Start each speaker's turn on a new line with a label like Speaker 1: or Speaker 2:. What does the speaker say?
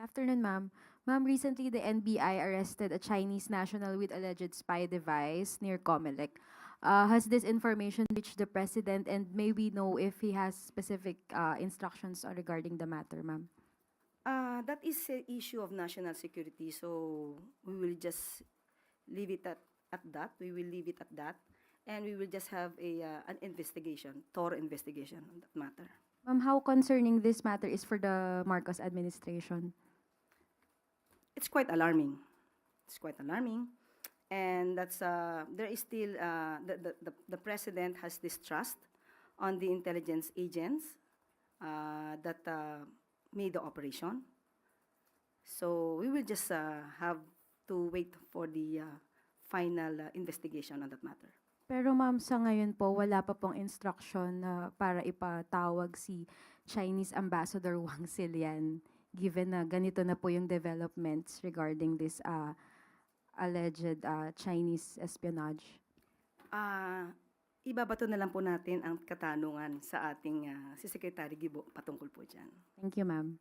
Speaker 1: afternoon, ma'am. Ma'am, recently the NBI arrested a Chinese national with alleged spy device near Comelec. Uh, has this information reached the president and may we know if he has specific uh, instructions regarding the matter, ma'am?
Speaker 2: Uh, that is an issue of national security, so we will just leave it at, at that. We will leave it at that. And we will just have a, uh, an investigation, thorough investigation on that matter.
Speaker 1: Ma'am, how concerning this matter is for the Marcos administration?
Speaker 2: It's quite alarming. It's quite alarming. And that's, uh, there is still, uh, the, the, the, president has distrust on the intelligence agents uh, that uh, made the operation. So we will just uh, have to wait for the uh, final uh, investigation on that matter.
Speaker 1: Pero ma'am, sa ngayon po, wala pa pong instruction na para ipatawag si Chinese Ambassador Wang Silian given na ganito na po yung developments regarding this uh, alleged uh, Chinese espionage.
Speaker 2: Ah, ibabato na lang po natin ang katanungan sa ating ah, si Secretary Gibo patungkol po dyan.
Speaker 1: Thank you, ma'am.